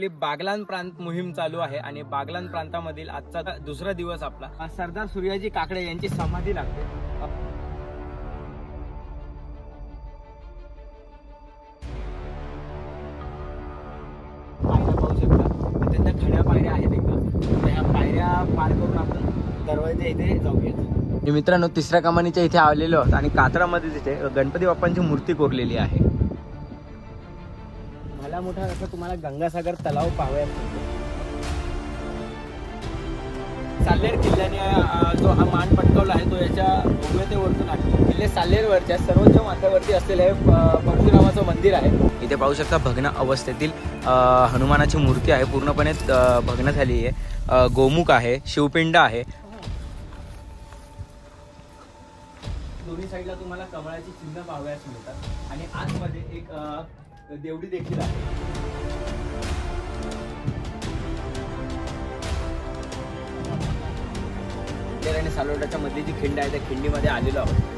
आपली बागलान प्रांत मोहीम चालू आहे आणि बागलान प्रांतामधील आजचा दुसरा दिवस आपला. सरदार सूर्याजी काकडे यांची समाधी लागते. पाहू शकता. खड्या पायऱ्या आहेत त्या पायऱ्या पार करून आपण दरवाजा इथे जाऊयात. मित्रांनो तिसऱ्या कमानीच्या इथे आलेलो आहोत आणि कात्रामध्ये तिथे गणपती बाप्पांची मूर्ती कोरलेली आहे. मला मोठा असं तुम्हाला गंगासागर तलाव पाहावयास मिळतो. साल्हेर किल्ल्याने जो हा मान पटकावला आहे तो याच्या भव्यतेवरतून आहे. किल्ले साल्हेरवरच्या सर्वोच्च माथ्यावरती असलेले हे, मंदिर आहे. इथे पाहू शकता भग्न अवस्थेतील हनुमानाची मूर्ती आहे. पूर्णपणे भग्न झाली आहे. गोमुख आहे शिवपिंड आहे. दोन्ही साईडला तुम्हाला कमळाची चिन्ह पाहावयास मिळतात. आणि आतमध्ये एक देवडी देखील आहे. आणि सालोटाच्या मधली जी खिंड आहे त्या खिंडीमध्ये आलेलो आहोत.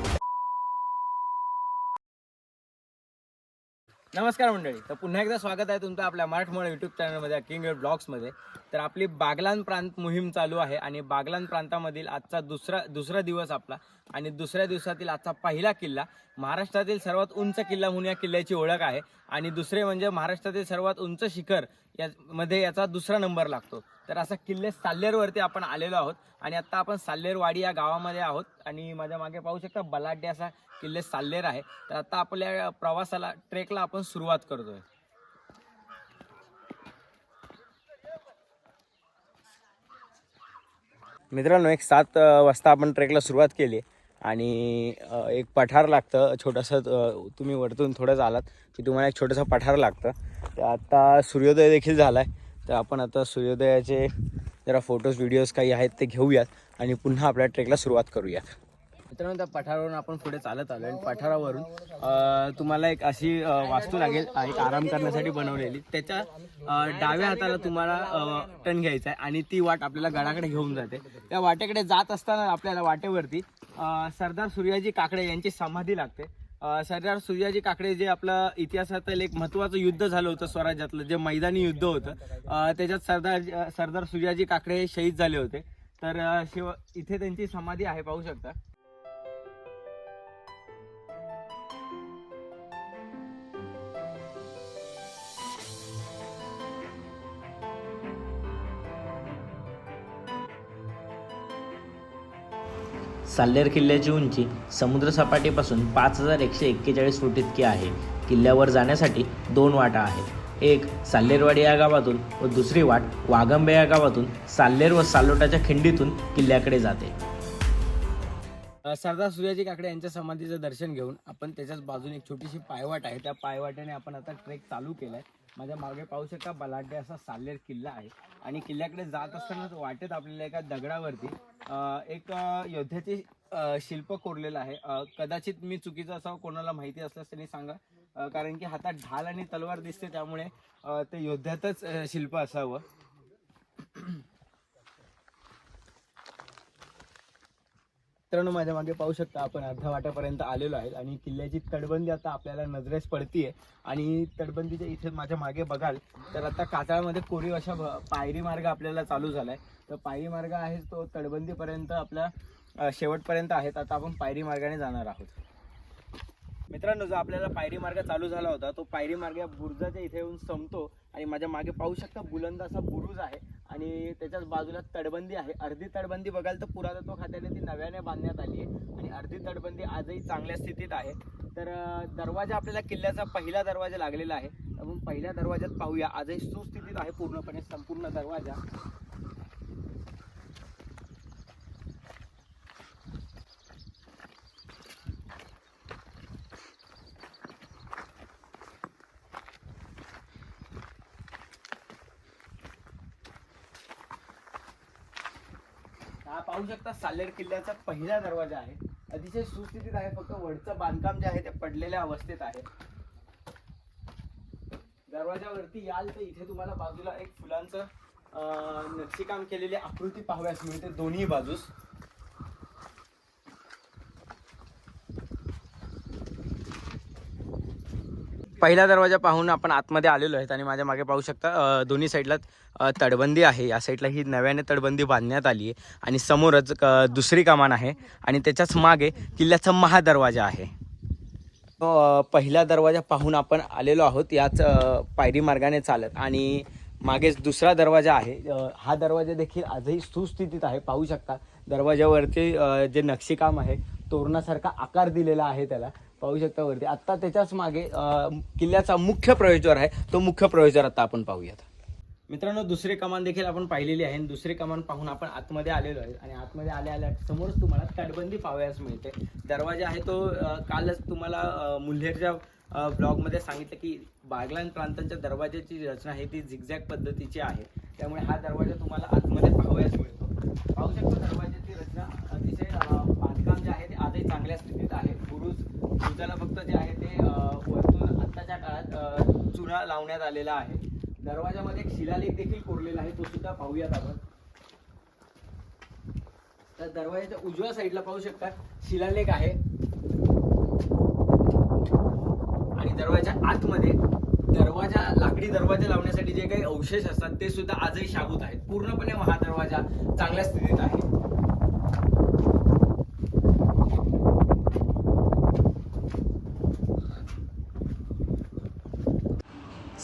नमस्कार मंडळी. तर पुन्हा एकदा स्वागत आहे तुमचं आपल्या मराठमोळ्या युट्यूब चॅनलमध्ये किंग ब्लॉग्समध्ये तर आपली बागलान प्रांत मोहीम चालू आहे आणि बागलान प्रांतामधील आजचा दुसरा दुसरा दिवस आपला. आणि दुसऱ्या दिवसातील आजचा पहिला किल्ला महाराष्ट्रातील सर्वात उंच किल्ला म्हणून या किल्ल्याची ओळख आहे. आणि दुसरे म्हणजे महाराष्ट्रातील सर्वात उंच शिखर या मध्ये याचा दुसरा नंबर लागतो. तर असा किल्ले साल्लेरवरती आपण आलेलो आहोत. आणि आता आपण साल्लेरवाडी या गावामध्ये आहोत. आणि माझ्या मागे पाहू शकता बलाढ्य असा किल्ले साल्लेर आहे. तर आता आपल्या प्रवासाला ट्रेकला आपण सुरुवात करतोय. मित्रांनो एक सात वाजता आपण ट्रेकला सुरुवात केली आणि एक पठार लागतं छोटंसं तुम्ही वरतून थोडंच आलात की तुम्हाला एक छोटंसं पठार लागतं. तर आत्ता सूर्योदय देखील झाला आहे तर आपण आता सूर्योदयाचे जरा फोटोज व्हिडिओज काही आहेत ते घेऊयात आणि पुन्हा आपल्या ट्रेकला सुरुवात करूयात. मित्रांनो त्या पठारावरून आपण पुढे चालत आलो आणि पठारावरून तुम्हाला एक अशी वास्तू लागेल एक आराम करण्यासाठी बनवलेली. त्याच्या डाव्या हाताला तुम्हाला टन घ्यायचा आहे आणि ती वाट आपल्याला गडाकडे घेऊन जाते. त्या वाटेकडे जात असताना आपल्याला वाटेवरती सरदार सूर्याजी काकडे यांची समाधी लागते. सरदार सूर्याजी काकडे जे आपलं इतिहासातील एक महत्त्वाचं युद्ध झालं होतं स्वराज्यातलं जे मैदानी युद्ध होतं त्याच्यात सरदार सरदार सूर्याजी काकडे हे शहीद झाले होते. तर शिव इथे त्यांची समाधी आहे पाहू शकता. साल्लेर किल्ल्याची उंची समुद्रसपाटीपासून पाच हजार एकशे एक्केचाळीस फूट इतकी आहे. किल्ल्यावर जाण्यासाठी दोन वाटा आहेत. एक साल्लेरवाडी या गावातून व दुसरी वाट वाघंबे या गावातून साल्लेर व सालोटाच्या खिंडीतून किल्ल्याकडे जाते. सरदार सूर्याजी काकडे यांच्या समाधीचं दर्शन घेऊन आपण त्याच्याच बाजूने एक छोटीशी पायवाट आहे. त्या पायवाट्याने आपण आता ट्रेक चालू केला आहे माझ्या मागे पाहू शकता बलाढ्य असा साल्लेर किल्ला आहे. आणि किल्ल्याकडे जात असताना वाटेत आपल्याला एका दगडावरती एक योद्ध्याचे शिल्प कोरलेलं आहे. कदाचित मी चुकीचं असावं कोणाला माहिती असल्यास त्यांनी सांगा. कारण की हातात ढाल आणि तलवार दिसते त्यामुळे ते योद्ध्यातच शिल्प असावं. मित्रांनो माझ्या मागे पाहू शकता आपण अर्धा वाट्यापर्यंत आलेलो आहे आणि किल्ल्याची तटबंदी आता आपल्याला नजरेस पडतीये. आणि तटबंदीच्या इथे माझ्या मागे बघाल तर आता कातळामध्ये कोरीव अशा पायरी मार्ग आपल्याला चालू झालाय. तर पायरी मार्ग आहे तो तटबंदीपर्यंत आपल्या शेवटपर्यंत आहेत. आता आपण पायरी मार्गाने जाणार आहोत. मित्रांनो जो आपल्याला पायरी मार्ग चालू झाला होता तो पायरी मार्ग या बुरुजाच्या इथे येऊन संपतो. आणि माझ्या मागे पाहू शकता बुलंद असा बुरुज आहे. आणि त्याच्याच बाजूला तटबंदी आहे. अर्धी तटबंदी बघाल तर पुरातत्व खात्याने ती नव्याने बांधण्यात आली आहे. आणि अर्धी तटबंदी आजही चांगल्या स्थितीत आहे. तर दरवाजा आपल्याला किल्ल्याचा पहिला दरवाजा लागलेला आहे. आपण पहिल्या दरवाज्यात पाहूया. आजही सुस्थितीत आहे पूर्णपणे संपूर्ण दरवाजा हा पाहू शकता सालेड किल्ल्याचा पहिला दरवाजा आहे. अतिशय सुस्थितीत आहे फक्त वरचं बांधकाम जे आहे ते पडलेल्या अवस्थेत आहे. दरवाजावरती याल तर इथे तुम्हाला बाजूला एक फुलांचं नक्षीकाम केलेली आकृती पाहाव्यास मिळते दोन्ही बाजूस. पहिला दरवाजा पाहून आपण आतमध्ये आलेलो आहेत आणि माझ्या मागे पाहू शकता दोन्ही साईडला तडबंदी आहे. या साईडला ही नव्याने तटबंदी बांधण्यात आली आहे आणि समोरच दुसरी कमान आहे आणि त्याच्याच मागे किल्ल्याचा महादरवाजा आहे. पहिला दरवाजा पाहून आपण आलेलो आहोत. याच पायरी मार्गाने चालत आणि मागेच दुसरा दरवाजा आहे. हा दरवाजा देखील आजही सुस्थितीत आहे. पाहू शकता दरवाजावरचे जे नक्षीकाम आहे तोरणासारखा आकार दिलेला आहे त्याला. पाहू शकता वरती. आत्ता त्याच्याच मागे किल्ल्याचा मुख्य प्रवेशद्वार आहे. तो मुख्य प्रवेशद्वार आता आपण पाहूयात. मित्रांनो दुसरी कमान देखील आपण पाहिलेली आहे. आणि दुसरी कमान पाहून आपण आतमध्ये आलेलो आहे. आणि आतमध्ये आल्या आल्या समोरच तुम्हाला तटबंदी पाहावयास मिळते. दरवाजा आहे तो कालच तुम्हाला मुल्हेरच्या ब्लॉगमध्ये सांगितलं की बागलान प्रांतांच्या दरवाजाची रचना आहे. ती झिगझॅग पद्धतीची आहे. त्यामुळे हा दरवाजा तुम्हाला आतमध्ये पाहावयास मिळतो पाहू शकता दरवाजाची रचना अतिशय अ, बांधकाम जे आहे ते आजही चांगल्या स्थितीत आहे बुरुज बुरुजाला फक्त जे आहे ते अ, वरतून आत्ताच्या काळात अ, चुना लावण्यात आलेला आहे. दरवाजामध्ये एक शिलालेख देखील कोरलेला आहे तो सुद्धा पाहूयात आपण. तर दरवाजाच्या उजव्या साईडला पाहू शकता शिलालेख आहे. आणि दरवाजा आतमध्ये दरवाजा लाकडी दरवाजा लावण्यासाठी जे काही अवशेष असतात ते सुद्धा आजही शाबूत आहेत. पूर्णपणे महादरवाजा चांगल्या स्थितीत आहे.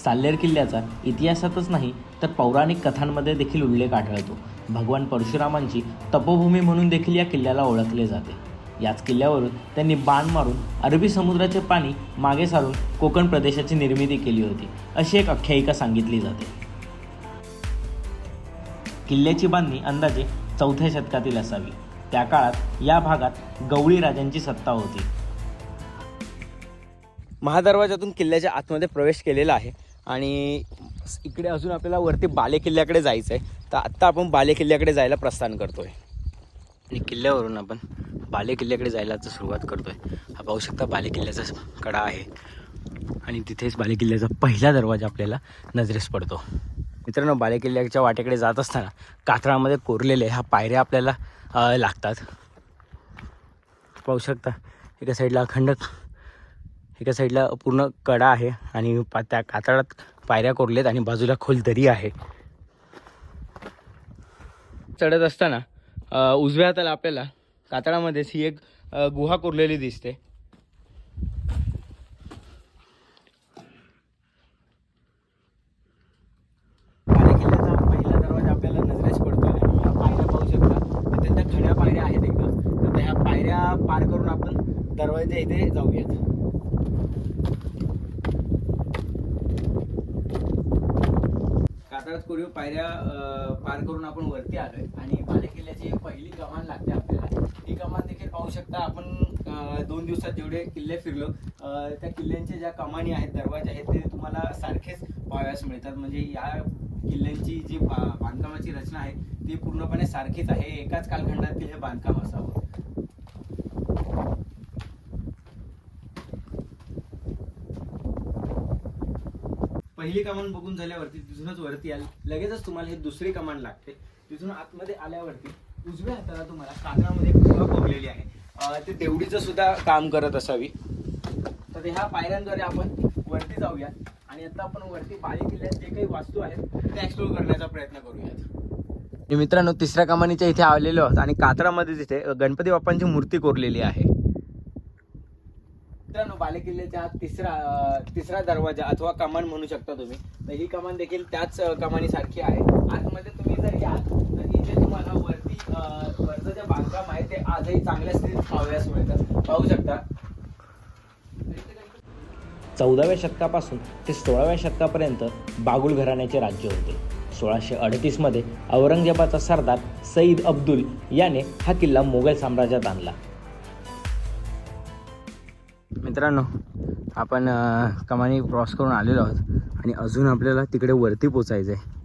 साल्लेर किल्ल्याचा इतिहासातच नाही तर पौराणिक कथांमध्ये देखील उल्लेख आढळतो. भगवान परशुरामांची तपोभूमी म्हणून देखील या किल्ल्याला ओळखले जाते. याच किल्ल्यावरून त्यांनी बाण मारून अरबी समुद्राचे पाणी मागे सारून कोकण प्रदेशाची निर्मिती केली होती अशी एक आख्यायिका सांगितली जाते. किल्ल्याची बांधणी अंदाजे चौथ्या शतकातील असावी. त्या काळात या भागात गवळी राजांची सत्ता होती. महादरवाजातून किल्ल्याच्या आतमध्ये प्रवेश केलेला आहे. आणि इकडे अजून आपल्याला वरती बाले किल्ल्याकडे जायचं आहे तर आत्ता आपण बाले किल्ल्याकडे जायला प्रस्थान करतोय. आणि किल्ल्यावरून आपण बाले किल्ल्याकडे जायला आता सुरुवात करतोय. हा पाहू शकता बाले किल्ल्याचा कडा आहे. आणि तिथेच बाले किल्ल्याचा पहिला दरवाजा आपल्याला नजरेस पडतो. मित्रांनो बाले किल्ल्याच्या वाटेकडे जात असताना कातळामध्ये कोरलेले ह्या पायऱ्या आपल्याला लागतात. पाहू शकता एका साईडला अखंड एका साईडला पूर्ण कडा आहे आणि पा त्या कातळात पायऱ्या कोरलेत आणि बाजूला खोल दरी आहे. चढत असताना उजव्या हाताला आपल्याला कातळामध्येच ही एक गुहा कोरलेली दिसते बालेकिल्ल्याचा पहिला दरवाजा आपल्याला नजरेस पडतोय आणि ह्या पायऱ्या पाहू शकता तिथे त्या खड्या पायऱ्या आहेत एकदम तर त्या ह्या पायऱ्या पार करून आपण दरवाजा इथे जाऊयात कातळात कोरीव पायऱ्या अं, पार करून आपण वरती आलोय आणि बाले किल्ल्याची एक पहिली कमान लागते आपल्याला ती कमान देखील पाहू शकता. आपण दोन दिवसात जेवढे किल्ले फिरलो त्या किल्ल्यांचे ज्या कमानी आहेत दरवाजे आहेत ते तुम्हाला सारखेच पाहाव्यास मिळतात. म्हणजे या किल्ल्यांची जी बांधकामाची रचना आहे ती पूर्णपणे सारखीच आहे. एकाच कालखंडातील हे बांधकाम असावं. पहिली कमान बघून झाल्यावरती तिथूनच वरती आली. लगेचच तुम्हाला हे दुसरी कमान लागते. तिथून आतमध्ये आल्यावरती उजव्या हाताला तुम्हाला कागदामध्ये एक गुहा आहे. ते देवडीचं सुद्धा काम करत असावी. तर ह्या पायऱ्यांद्वारे आपण वरती जाऊया आणि आता आपण वरती बाले किल्ल्यात जे काही वास्तू आहेत ते एक्सप्लोर करण्याचा प्रयत्न करूयात. मित्रांनो तिसऱ्या कमानीच्या इथे आलेलो आहोत आणि कातळामध्ये तिथे गणपती बाप्पांची मूर्ती कोरलेली आहे. मित्रांनो बाले किल्ल्याचा हा तिसरा तिसरा दरवाजा अथवा कमान म्हणू शकता तुम्ही. तर ही कमान देखील त्याच कमानीसारखी आहे. आतमध्ये तुम्ही जर याल तर इथे तुम्हाला वरती जे बांधकाम आहे ते आजही चांगल्या स्थितीत पाहावयास मिळतात पाहू शकता. चौदाव्या शतकापासून ते सोळाव्या शतकापर्यंत बागुल घराण्याचे राज्य होते. सोळाशे अडतीसमध्ये औरंगजेबाचा सरदार सईद अब्दुल याने हा किल्ला मोगल साम्राज्यात आणला. मित्रांनो आपण कमानी क्रॉस करून आलेलो आहोत आणि अजून आपल्याला तिकडे वरती पोचायचं आहे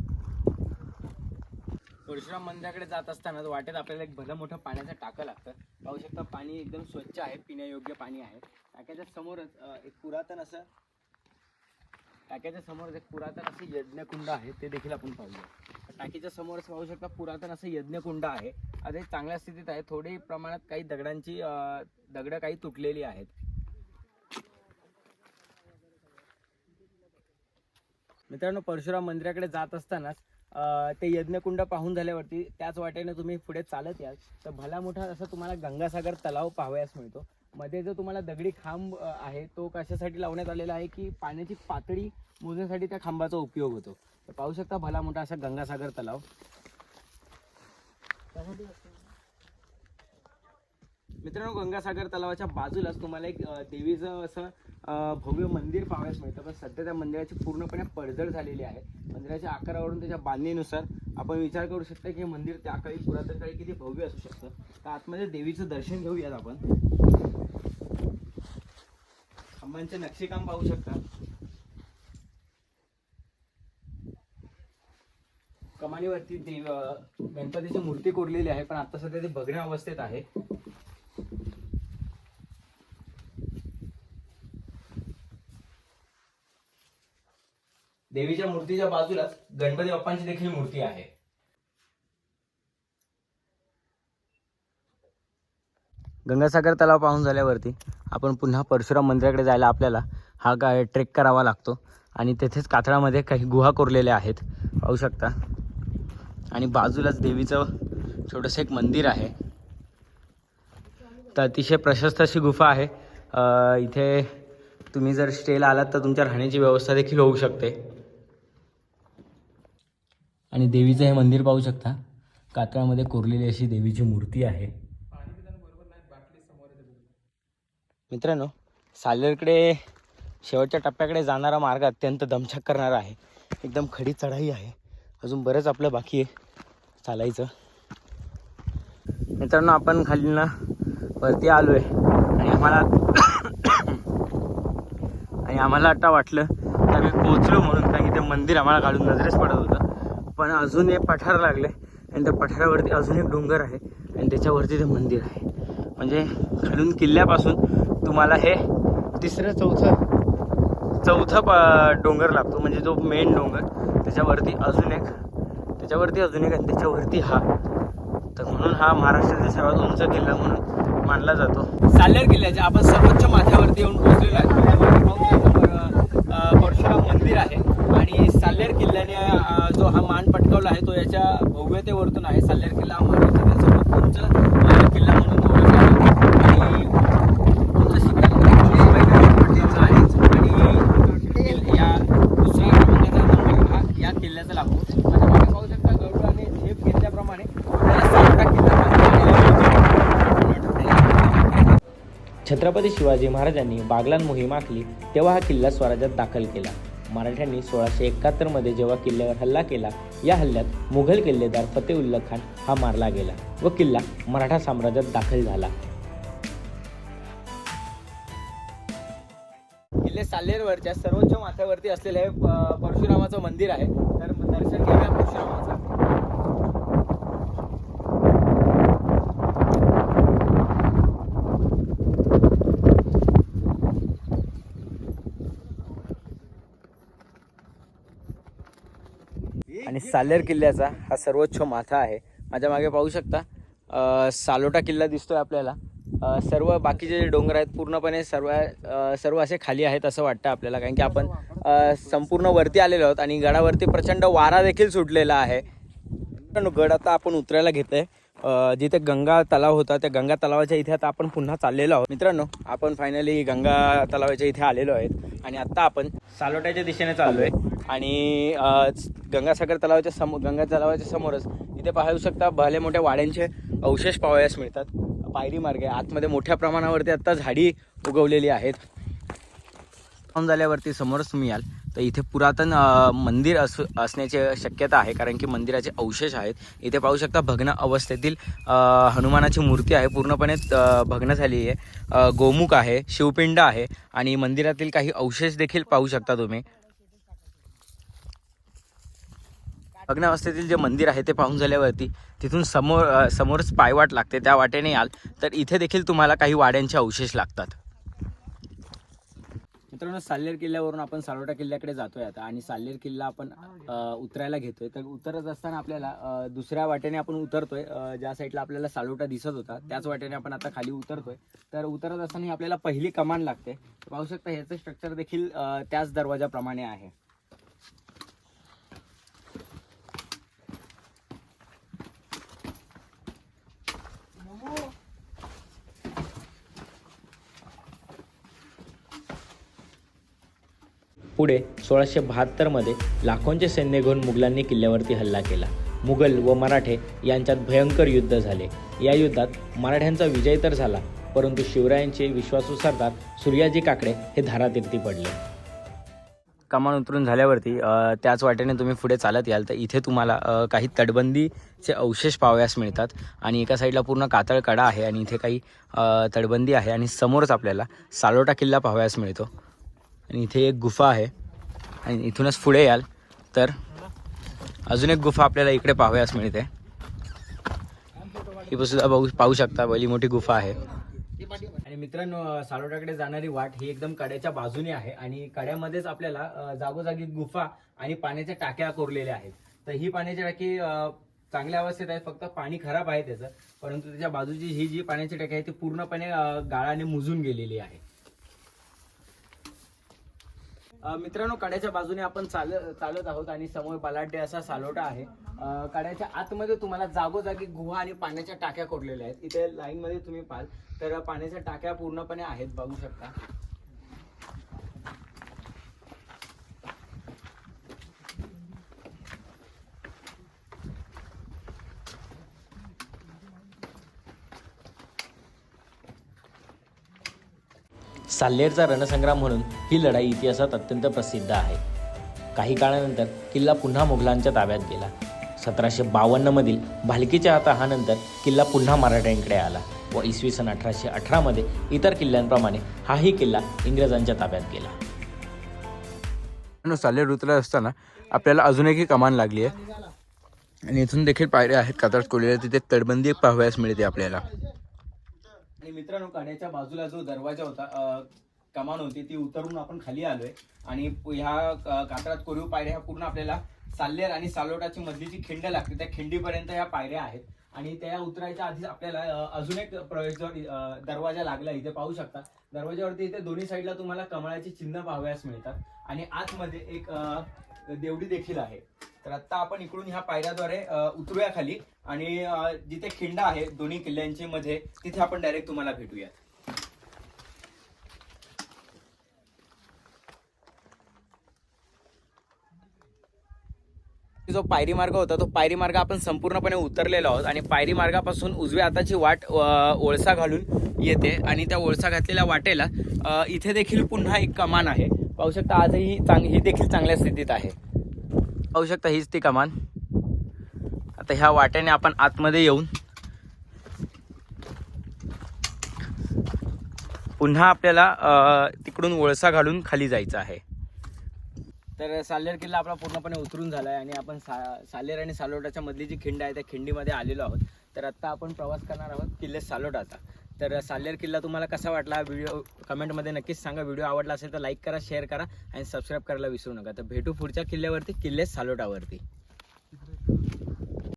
परशुराम मंदिराकडे जात असताना वाटेत आपल्याला एक भलं मोठं पाण्याचं टाकं लागतं. पाहू शकता पाणी एकदम स्वच्छ आहे पिण्यायोग्य पाणी आहे. टाक्याच्या समोरच एक पुरातन असं टाक्याच्या समोर एक पुरातन असं यज्ञकुंड आहे ते देखील आपण पाहूया. टाकीच्या समोरच पाहू शकता पुरातन असं यज्ञकुंड आहे. आता हे चांगल्या स्थितीत आहे थोडी प्रमाणात काही दगडांची दगडं काही तुटलेली आहेत. मित्रांनो परशुराम मंदिराकडे जात असतानाच ते यज्ञकुंड पाहून झाल्यावरती त्याच वाटेने तुम्ही पुढे चालत याल. तर भला मोठा असा तुम्हाला गंगासागर तलाव पाहावयास मिळतो. मध्ये जो तुम्हाला दगडी खांब आहे तो कशासाठी लावण्यात आलेला आहे की पाण्याची पातळी मोजण्यासाठी त्या खांबाचा उपयोग होतो. तर पाहू शकता भला मोठा असा गंगासागर तलाव. मित्रांनो गंगासागर तलावाच्या बाजूलाच तुम्हाला एक देवीचं असं भव्य मंदिर पाहावयास मिळतं. पण सध्या त्या मंदिराची पूर्णपणे पडझड झालेली आहे. मंदिराच्या आकारावरून त्याच्या बांधणीनुसार आपण विचार करू शकतो की हे मंदिर त्या काळी पुरातन काळी किती भव्य असू शकतं. तर आतमध्ये देवीचं दर्शन घेऊयात आपण. खांबांचे नक्षीकाम पाहू शकता. कमानीवरती देव गणपतीची मूर्ती कोरलेली आहे पण आता सध्या ते भगण्या अवस्थेत आहे. देवीच्या मूर्तीच्या बाजूलाच गणपती बाप्पांची देखील मूर्ती आहे. गंगासागर तलाव पाहून झाल्यावरती आपण पुन्हा परशुराम मंदिराकडे जायला आपल्याला हा काय ट्रेक करावा लागतो. आणि तेथेच कातळामध्ये काही गुहा कोरलेल्या आहेत. पाहू शकता. आणि बाजूलाच देवीचं छोटंसं एक मंदिर आहे. तर अतिशय प्रशस्त अशी गुफा आहे. इथे तुम्ही जर स्टेला आलात तर तुमच्या राहण्याची व्यवस्था देखील होऊ शकते. आणि देवीचं हे मंदिर पाहू शकता. कातळामध्ये कोरलेली अशी देवीची मूर्ती आहे. मित्रांनो सालेरकडे शेवटच्या टप्प्याकडे जाणारा मार्ग अत्यंत दमछाक करणारा आहे. एकदम खडी चढाई आहे. अजून बरंच आपलं बाकी आहे. चालायचं. मित्रांनो आपण खाली ना वरती आलो आहे आणि आम्हाला आणि आम्हाला आता वाटलं की आम्ही पोचलो म्हणून कारण की ते मंदिर आम्हाला काढून नजरेच पडत होतं. पण अजून एक पठार लागले. आणि त्या पठारावरती अजून एक डोंगर आहे. आणि त्याच्यावरती ते मंदिर आहे. म्हणजे खालून किल्ल्यापासून तुम्हाला हे तिसरं चौथं चौथा प डोंगर लागतो. म्हणजे जो मेन डोंगर त्याच्यावरती अजून एक त्याच्यावरती अजून एक आणि त्याच्यावरती हा. तर म्हणून हा महाराष्ट्रातील सर्वात उंच किल्ला म्हणून मानला जातो. साल्हेर किल्ल्याच्या आपण सर्वोच्च माथ्यावरती येऊन पोहोचलेलो आहे. परशुराम मंदिर आहे. आणि साल्हेर किल्ल्याने जो हा मान पटकावला आहे तो याच्या भव्यतेवरतून आहे. साल्हेर किल्ला महाराष्ट्रातील उंच किल्ला म्हणून ओळखला आणि या दुसऱ्या क्रमांकाचा या किल्ल्याचा लागतो माझ्या मागे पाहू शकता गरुडाने झेप घेतल्याप्रमाणे छत्रपती शिवाजी महाराजांनी बागलान मोहीम आखली तेव्हा हा किल्ला स्वराज्यात दाखल केला. मराठ्यांनी सोळाशे एकाहत्तरमध्ये जेव्हा किल्ल्यावर हल्ला केला या हल्ल्यात मुघल किल्लेदार फतेउल्ला खान हा मारला गेला व किल्ला मराठा साम्राज्यात दाखल झाला. किल्ले सालेरवरच्या सर्वोच्च माथ्यावरती असलेलं हे परशुरामाचं मंदिर आहे. तर दर्शन घेऊया परशुरामाचं सालेर किल्ल्याचा हा सर्वोच्च माथा आहे. माझ्या मागे पाहू शकता सालोटा किल्ला दिसतोय आपल्याला. सर्व बाकीचे जे डोंगर आहेत पूर्णपणे सर्व सर्व असे खाली आहेत असं वाटतं आपल्याला. कारण की आपण संपूर्ण वरती आलेलो आहोत आणि गडावरती प्रचंड वारा देखील सुटलेला आहे. मित्रांनो, गड आता आपण उतरायला घेतोय. आहे जिथे गंगा तलाव होता त्या गंगा तलावाच्या इथे आता आपण पुन्हा चाललेलो आहोत. मित्रांनो आपण फायनली गंगा तलावाच्या इथे आलेलो आहेत. आणि आता आपण सालोट्याच्या दिशेने चाललोय. आणि गंगासागर तलावाच्या समोर गंगा तलावाच्या समोरच इथे पाहू शकता भले मोठ्या वाड्यांचे अवशेष पाहावयास मिळतात. पायरी मार्ग आहे आतमध्ये मोठ्या प्रमाणावरती आत्ता झाडी उगवलेली आहेत. पाहून झाल्यावरती समोरच तुम्ही याल. तर इथे पुरातन मंदिर अस असण्याची शक्यता आहे कारण की मंदिराचे अवशेष आहेत. इथे पाहू शकता भग्न अवस्थेतील हनुमानाची मूर्ती आहे. पूर्णपणे भग्न झाली आहे. गोमुख आहे शिवपिंड आहे आणि मंदिरातील काही अवशेष देखील पाहू शकता तुम्ही. भग्नावस्थेतील जे मंदिर आहे ते पाहून झाल्यावरती तिथून समोर समोरच पायवाट लागते. त्या वाटेने याल. तर इथे देखील तुम्हाला काही वाड्यांचे अवशेष लागतात. मित्रांनो साल्लेर किल्ल्यावरून आपण सालोटा किल्ल्याकडे जातोय आता. आणि साल्लेर किल्ला आपण उतरायला घेतोय. तर उतरत असताना आपल्याला दुसऱ्या वाटेने आपण उतरतोय. ज्या साईडला आपल्याला सालोटा दिसत होता त्याच वाटेने आपण आता खाली उतरतोय. तर उतरत असताना ही आपल्याला पहिली कमान लागते. पाहू शकता ह्याचं स्ट्रक्चर देखील त्याच दरवाजाप्रमाणे आहे. पुढे सोळाशे बहात्तरमध्ये लाखोंचे सैन्य घेऊन मुघलांनी किल्ल्यावरती हल्ला केला. मुघल व मराठे यांच्यात भयंकर युद्ध झाले. या युद्धात मराठ्यांचा विजय तर झाला परंतु शिवरायांचे विश्वासू सरदार सूर्याजी काकडे हे धारातीर्थी पडले. कमान उतरून झाल्यावरती त्याच वाटेने तुम्ही पुढे चालत याल तर इथे तुम्हाला काही तटबंदीचे अवशेष पाहावयास मिळतात आणि एका साईडला पूर्ण कातळ कडा आहे आणि इथे काही तटबंदी आहे आणि समोरच आपल्याला सालोटा किल्ला पाहावयास मिळतो. आणि इथे एक गुफा आहे. आणि इथूनच पुढे याल. तर अजून एक गुफा आपल्याला इकडे पाहावयास मिळते. ही सुद्धा पाहू पाहू शकता. पहिली मोठी गुफा आहे. आणि मित्रांनो सालोटाकडे जाणारी वाट ही एकदम कड्याच्या बाजूने आहे आणि कड्यामध्येच आपल्याला जागोजागी गुफा आणि पाण्याच्या टाक्या कोरलेल्या आहेत. तर ही पाण्याची टाकी चांगल्या अवस्थेत आहे फक्त पाणी खराब आहे त्याचं. परंतु त्याच्या बाजूची ही जी पाण्याची टाकी आहे ती पूर्णपणे गाळाने मुजून गेलेली आहे अ, मित्रांनो कड्याच्या बाजूने आपण चाल चालत आहोत आणि समोर बलाढ्य असा सालोटा आहे. कड्याच्या आतमध्ये तुम्हाला जागोजागी गुहा आणि पाण्याच्या टाक्या कोरलेल्या आहेत. इथे लाईन मध्ये तुम्ही पाहाल तर पाण्याच्या टाक्या पूर्णपणे आहेत बघू शकता. साल्हेरचा रणसंग्राम म्हणून ही लढाई इतिहासात अत्यंत प्रसिद्ध आहे. काही काळानंतर किल्ला पुन्हा मुघलांच्या ताब्यात गेला. सतराशे बावन्नमधील भालकीच्या हाताहानंतर किल्ला पुन्हा मराठ्यांकडे आला व इसवी सन अठराशे अठरामध्ये इतर किल्ल्यांप्रमाणे हाही किल्ला इंग्रजांच्या ताब्यात गेला. साले उतरत असताना आपल्याला अजून एकही कमान लागली आहे. आणि इथून देखील पायऱ्या आहेत कातळात कोलेल्या तिथे तटबंदी पाहावयास मिळते आपल्याला. आणि मित्रांनो कड्याच्या बाजूला जो दरवाजा होता कमान होती ती उतरून आपण खाली आलोय. आणि ह्या अ, कोरीव पायऱ्या ह्या पूर्ण आपल्याला साल्लेर आणि सालोटाची मधली जी खिंड लागते त्या खिंडीपर्यंत ह्या पायऱ्या आहेत. आणि त्या उतरायच्या आधीच आपल्याला अजून एक प्रवेशद्वार दरवाजा लागला इथे पाहू शकता. दरवाजावरती इथे दोन्ही साईडला तुम्हाला कमळाची चिन्ह पाहावयास मिळतात. आणि आतमध्ये एक देवडी देखील आहे. तर आता आपण इकडून ह्या पायऱ्याद्वारे उतरूया खाली. आणि जिथे खिंड आहे दोन्ही किल्ल्यांचे मध्ये तिथे आपण डायरेक्ट तुम्हाला भेटूया जो पायरी मार्ग होता तो पायरी मार्ग आपण संपूर्णपणे उतरलेलो आहोत आणि पायरी मार्गापासून उजव्या हाताची वाट ओळसा घालून येते आणि त्या ओळसा घातलेल्या वाटेला इथे देखील पुन्हा एक कमान आहे. पाहू शकता आजही चांग ही देखील चांगल्या स्थितीत आहे. पाहू शकता हीच ती कमान. आता ह्या वाट्याने आपण आतमध्ये येऊन पुन्हा आपल्याला तिकडून वळसा घालून खाली जायचं आहे. तर साल्हेर किल्ला आपला पूर्णपणे उतरून झाला आहे आणि आपण सा साल्हेर आणि सालोटाच्या मधली जी खिंड आहे त्या खिंडीमध्ये आलेलो आहोत. तर आत्ता आपण प्रवास करणार आहोत किल्ले सालोटाचा. तर साल्हेर किल्ला तुम्हाला कसा वाटला? व्हिडिओ कमेंटमध्ये नक्कीच सांगा. व्हिडिओ आवडला असेल तर लाईक करा शेअर करा आणि सबस्क्राईब करायला विसरू नका. तर भेटू पुढच्या किल्ल्यावरती किल्ले सालोटावरती.